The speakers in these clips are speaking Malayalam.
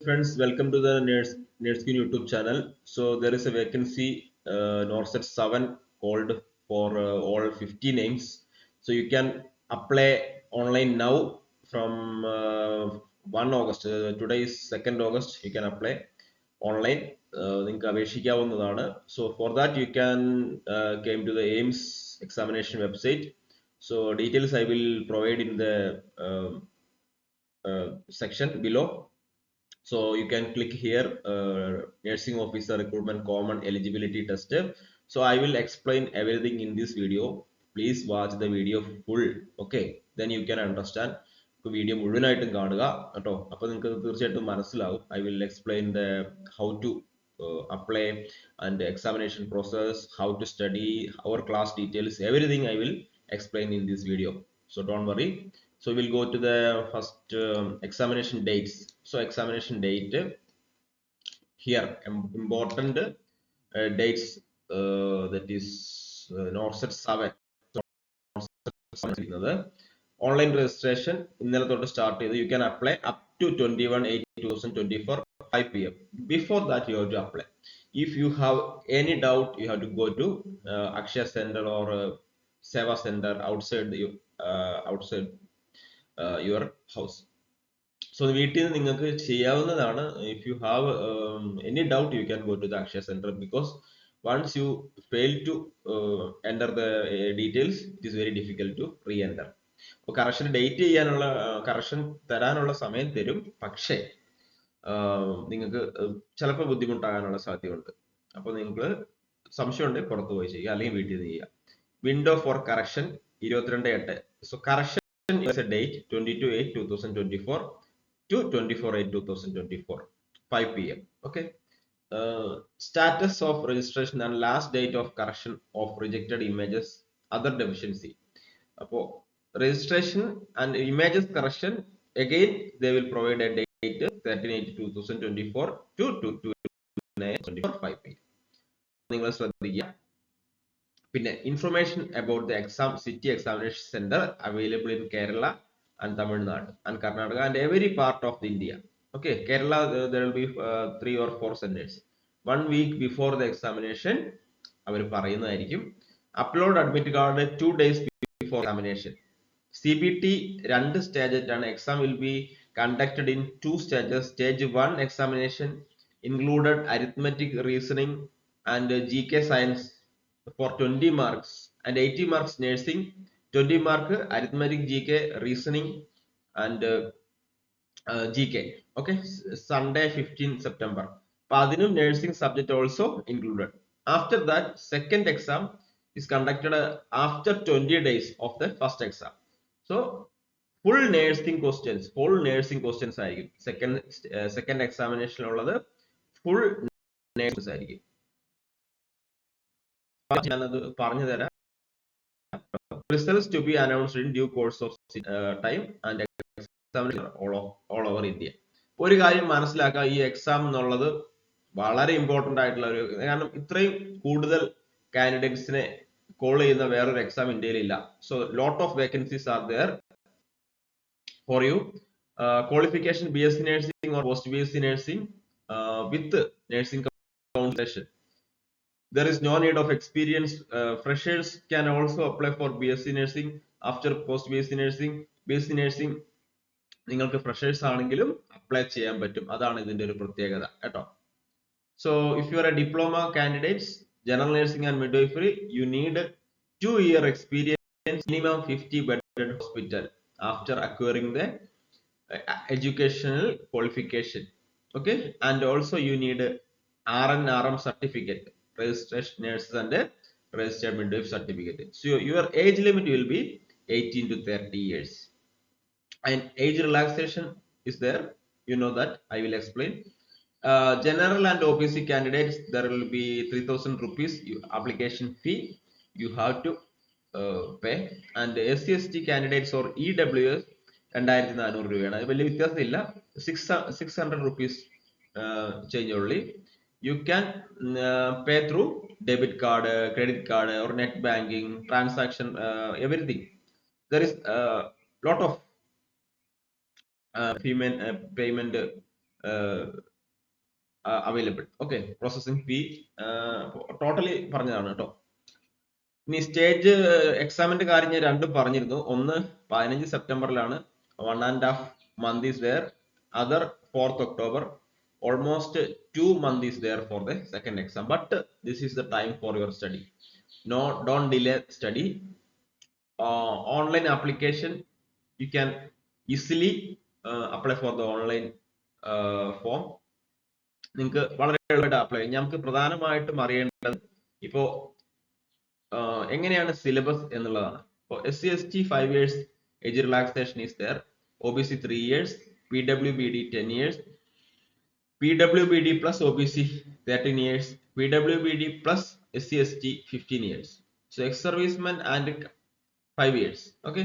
friends, welcome to the Nurse NurseSkin YouTube channel. So there is a vacancy uh, Norset 7 called for uh, all 50 names. So you can apply online now from uh, 1 August. Uh, today is 2nd August. You can apply online. നിങ്ങൾക്ക് അപേക്ഷിക്കാവുന്നതാണ് so for that you can came to the AIIMS examination website so details I will provide in the section below so you can click here uh, nursing officer recruitment common eligibility test so i will explain everything in this video please watch the video full okay then you can understand video മുഴുവനായിട്ടും കാണുക കേട്ടോ അപ്പൊ നിങ്ങൾക്ക് തീർച്ചയായിട്ടും മനസ്സിലാവും I will explain the how to apply and examination process how to study our class details everything I will explain in this video so don't worry so we'll go to the first um, examination dates so examination date here im- important uh, dates uh, that is uh, norset 7 ചെയ്യുന്നത് ഓൺലൈൻ രജിസ്ട്രേഷൻ ഇന്നലെ തൊട്ട് സ്റ്റാർട്ട് ചെയ്ത് you can apply up to twenty one eight two thousand twenty four five P M before that you have to apply if you have any doubt you have to go to uh, akshaya center or uh, seva center outside the, So വീട്ടിൽ നിന്ന് നിങ്ങൾക്ക് ചെയ്യാവുന്നതാണ് if you have any doubt you can go to the Akshaya centre because once you fail to enter the details it is very difficult to reenter അപ്പോൾ കറക്ഷൻ ഡേറ്റ് ചെയ്യാനുള്ള കറക്ഷൻ തരാനുള്ള സമയം തരും. പക്ഷേ നിങ്ങൾക്ക് ചിലപ്പോൾ ബുദ്ധിമുട്ടാകാനുള്ള സാധ്യതയുണ്ട്. അപ്പോൾ നിങ്ങൾ സംശയമുണ്ടെങ്കിൽ പുറത്ത് പോയി ചെയ്യുക അല്ലെങ്കിൽ വീട്ടിൽ നിന്ന് ചെയ്യുക. വിൻഡോ ഫോർ കറക്ഷൻ ഇരുപത്തിരണ്ട് എട്ട്. So correction date twenty two eight two thousand twenty four two twenty four eight two thousand twenty four five P M okay status of registration and last date of correction of rejected images other deficiency അപ്പോൾ registration and images correction again they will provide a date 13 8 2024 to 2 5 p നിങ്ങൾ ശ്രദ്ധിക്കുക പിന്നെ information about the exam city examination centre available in Kerala and Tamil Nadu and Karnataka and every part of the India okay Kerala there will be three or four centres one week before the examination അവർ പറയുന്നതായിരിക്കും. Upload admit card two days before examination C B T രണ്ട് സ്റ്റേജ് ആയിട്ടാണ് exam will be conducted in two stages stage one examination included arithmetic reasoning and G K science for twenty marks and eighty marks nursing twenty mark arithmetic G K reasoning and G K okay Sunday fifteen September അപ്പൊ അതിനും nursing subject also included after that second exam is conducted after twenty days of the first exam so full nursing questions full nursing questions ആയിരിക്കും. Second second examination full nurse ആയിരിക്കും. ഞാനത് പറഞ്ഞു തരാം results to be announced in due course of time and examination all over India ഒരു കാര്യം മനസ്സിലാക്കുക ഈ എക്സാം എന്നുള്ളത് വളരെ ഇമ്പോർട്ടന്റ് ആയിട്ടുള്ള ഒരു കാരണം ഇത്രയും കൂടുതൽ കാൻഡിഡേറ്റ്സിനെ കോൾ ചെയ്യുന്ന വേറൊരു എക്സാം ഇന്ത്യയിൽ ഇല്ല so lot of vacancies are there for you qualification B S C nursing or post B S C nursing with nursing councilation there is no need of experience uh, freshers can also apply for bsc nursing after post bsc nursing. Bsc nursing നിങ്ങൾക്ക് ഫ്രഷേഴ്സ് ആണെങ്കിലും അപ്ലൈ ചെയ്യാൻ പറ്റും. അതാണ് ഇതിന്റെ ഒരു പ്രത്യേകത കേട്ടോ. So if you are a diploma candidates general general nursing and you need two year experience minimum fifty 50 hospital after acquiring the the qualification okay and also you need R N R M certificate, registered nurses and a registered midwife certificate. So your age limit will be 18 to 30 years. And age relaxation is there. You know that I will explain. Uh, general and OBC candidates, there will be 3000 rupees you, application fee you have to uh, pay. And SC ST candidates or EWS രണ്ടായിരത്തി നാനൂറ് രൂപയാണ് അത് വലിയ വ്യത്യാസമില്ല six six hundred rupees change You can pay through debit card credit card or net banking transaction everything there is lot of uh, payment available okay processing fee totally പറഞ്ഞതാണ് കേട്ടോ. ഇനി സ്റ്റേജ് എക്സാമിന്റെ കാര്യം ഞാൻ രണ്ടും പറഞ്ഞിരുന്നു. ഒന്ന് പതിനഞ്ച് സെപ്റ്റംബറിലാണ് one and half month is where other fourth October almost to for the second exam but this is the time for your study no don't delay study uh, online application you can easily uh, apply for the online uh, form നിങ്ങൾക്ക് വളരെ എളുപ്പമായിട്ട് അപ്ലൈ ചെയ്യാം നമുക്ക് പ്രധാനമായിട്ടും അറിയേണ്ടത് ഇപ്പോ എങ്ങനെയാണ് സിലബസ് എന്നുള്ളതാണ് ഇപ്പോൾ S C S T five years age relaxation is there O B C three years P W B D ten years P W B D plus O B C thirteen years P W B D plus S C S T fifteen years so ex servicemen and five years okay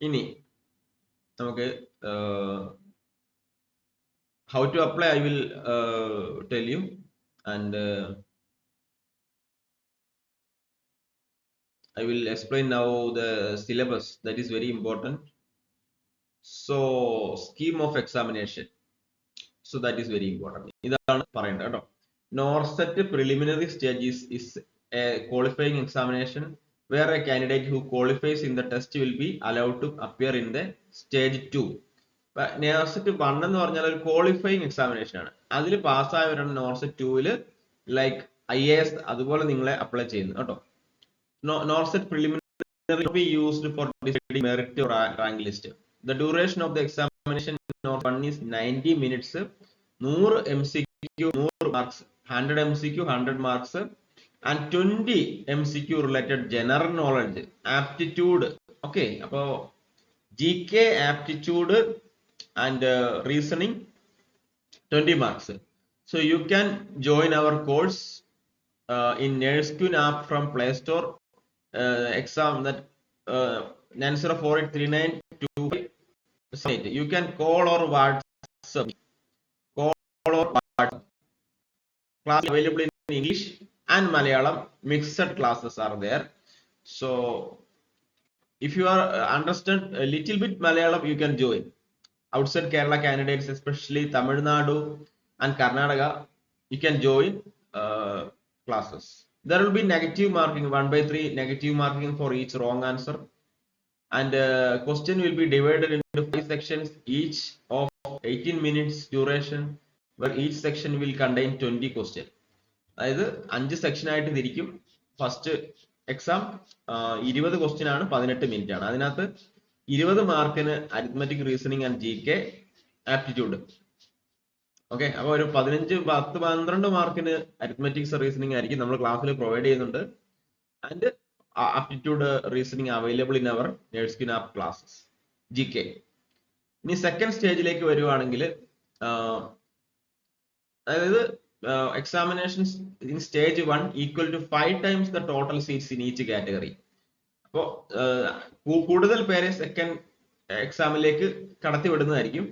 ഇനി നമുക്ക് how to apply i will uh, tell you and uh, i will explain now the syllabus that is very important so scheme of examination. So that is very important. ഇതാണ് പറയേണ്ടത് കേട്ടോ. NORCET preliminary stage is a qualifying examination where a candidate who qualifies in the test will be allowed to appear in the stage 2 NORCET one എന്ന് പറഞ്ഞാൽ ഒരു ക്വാളിഫയിങ് എക്സാമിനേഷൻ ആണ്. അതിൽ പാസ്സായവരാണ് നോർസെറ്റ് ടൂവിൽ ലൈക്ക് ഐ എ എസ് അതുപോലെ നിങ്ങളെ അപ്ലൈ ചെയ്യുന്നത് കേട്ടോ. NORCET preliminary be used for deciding merit rank list the duration of the examination note 1 is 90 minutes. 100 mcq 100 marks 100 mcq 100 marks and 20 mcq related general knowledge aptitude. Okay appo gk aptitude and uh, reasoning 20 marks. So you can join our course uh, in NERSQN app from Play Store. Uh, exam that uh, answer 4839 904839 you can call or WhatsApp. Call or WhatsApp. Class available in English and Malayalam. Mixed classes are there. So if you are uh, understand a little bit Malayalam you can join. Outside Kerala candidates, especially Tamil Nadu and Karnataka, you can join uh, classes. There will be negative marking, 1 by 3 negative marking for each wrong answer. And uh, question will be divided into five sections, each of 18 minutes duration, where each section will contain 20 question. അതായത് അഞ്ച് സെക്ഷൻ ആയിട്ട് തിരിക്കും. ഫസ്റ്റ് എക്സാം ഇരുപത് ക്വസ്റ്റ്യൻ ആണ് പതിനെട്ട് മിനിറ്റ് ആണ്. അതിനകത്ത് ഇരുപത് മാർക്കിന് arithmetic reasoning and G K aptitude okay അപ്പൊ ഒരു പതിനഞ്ച് പത്ത് പന്ത്രണ്ട് മാർക്കിന് അരിത്മെറ്റിക്സ് റീസണിങ് ആയിരിക്കും നമ്മൾ ക്ലാസ്സിൽ പ്രൊവൈഡ് ചെയ്യുന്നുണ്ട്. And aptitude reasoning available in our Nurskin app classes G K ഇനി സെക്കൻഡ് സ്റ്റേജിലേക്ക് വരുവാണെങ്കിൽ അതായത് examinations in stage one equal to five times the total seats in each category അപ്പോൾ കൂടുതൽ പേരെ സെക്കൻഡ് എക്സാമിലേക്ക് കടത്തി വിടുന്നതായിരിക്കും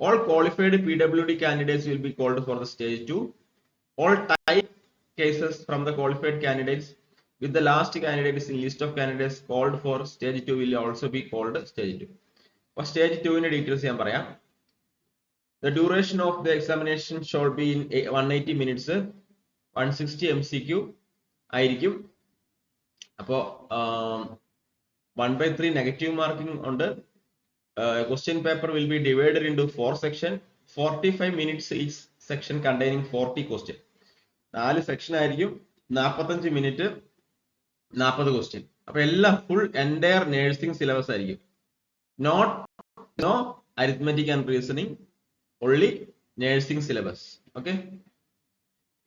all qualified P W D candidates will be called for the stage two all type cases from the qualified candidates with the last candidates in list of candidates called for stage two will also be called stage two അപ്പൊ സ്റ്റേജ് ടുവിന്റെ ഡീറ്റെയിൽസ് ഞാൻ പറയാം. The duration of the examination shall be in one eighty minutes one sixty M C Q ആയിരിക്കും. അപ്പോ one by three negative marking ഉണ്ട്. Question paper will be divided in two four section forty five minutes each section containing forty question നാല് സെക്ഷൻ ആയിരിക്കും. നാൽപ്പത്തഞ്ച് മിനിറ്റ് നാൽപ്പത് ക്വസ്റ്റ്യൻ അപ്പൊ എല്ലാം ഫുൾ എന്റയർ നേഴ്സിംഗ് സിലബസ് ആയിരിക്കും. Not no arithmetic and reasoning only nursing syllabus okay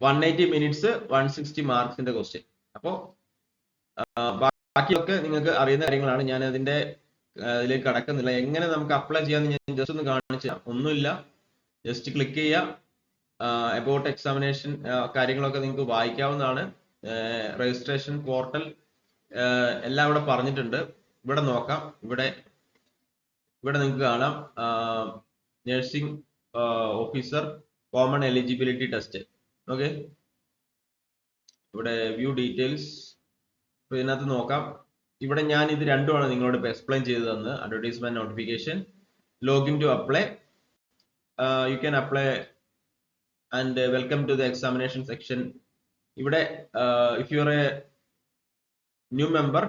one eighty minutes one sixty മാർക്സിന്റെ question അപ്പോ ബാക്കിയൊക്കെ നിങ്ങൾക്ക് അറിയുന്ന കാര്യങ്ങളാണ്. ഞാൻ അതിന്റെ അതിലേക്ക് കടക്കുന്നില്ല. എങ്ങനെ നമുക്ക് അപ്ലൈ ചെയ്യാമെന്ന് ഞാൻ ജസ്റ്റ് ഒന്ന് കാണിച്ചു ഒന്നുമില്ല. ജസ്റ്റ് ക്ലിക്ക് ചെയ്യുക അബൌട്ട് എക്സാമിനേഷൻ കാര്യങ്ങളൊക്കെ നിങ്ങൾക്ക് വായിക്കാവുന്നതാണ്. രജിസ്ട്രേഷൻ പോർട്ടൽ എല്ലാം ഇവിടെ പറഞ്ഞിട്ടുണ്ട്. ഇവിടെ നോക്കാം. ഇവിടെ ഇവിടെ നിങ്ങൾക്ക് കാണാം. Nursing officer common eligibility test okay ഇവിടെ വ്യൂ ഡീറ്റെയിൽസ് അപ്പൊ ഇതിനകത്ത് നോക്കാം. ഇവിടെ ഞാൻ ഇത് രണ്ടുമാണ് നിങ്ങളോട് ഇപ്പോൾ എക്സ്പ്ലെയിൻ ചെയ്തു തന്നത്. Advertisement notification login to apply you can apply and welcome to the examination section ഇവിടെ if you are a new member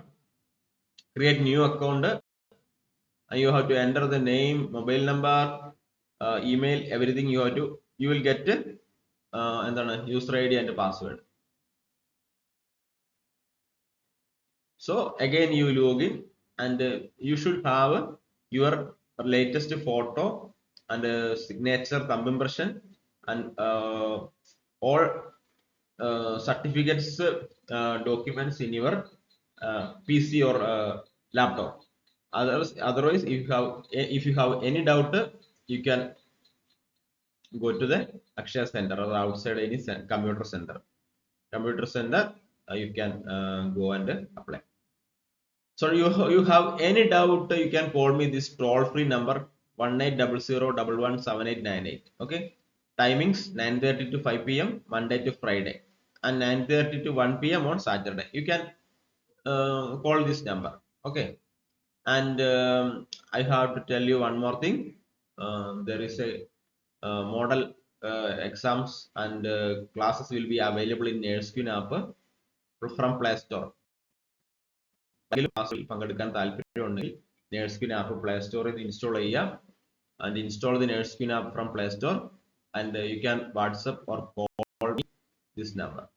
create new account and you have to enter the name mobile number uh, email everything you have to you will get uh, എന്താണ് user id and password so again you log in and uh, you should have your latest photo and uh, signature thumb impression and uh, all uh, certificates uh, documents in your uh, PC or uh, laptop. Others, otherwise, if you have if you have any doubt, you can go to the Akshaya Center or outside any computer center. Computer center, uh, you can uh, go and apply. So you you have any doubt, you can call me this toll free number one eight double zero double one seven eight nine eight. Okay, timings nine thirty to five p.m. Monday to Friday, and nine thirty to one p.m. on Saturday. You can uh, call this number okay and um, i have to tell you one more thing uh, there is a uh, model uh, exams and uh, classes will be available in NurseQueen app from Play Store. അതിൽ ക്ലാസ്സിൽ പങ്കെടുക്കാൻ താല്പര്യമുണ്ടെങ്കിൽ നേഴ്സ്ക്യൂൻ ആപ്പ് പ്ലേ സ്റ്റോറിൽ നിന്ന് ഇൻസ്റ്റാൾ ചെയ്യുക and install the nurse queen app from Play Store and you can WhatsApp or call this number.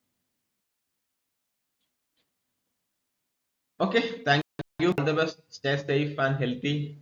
Okay, thank you. All the best. Stay safe and healthy.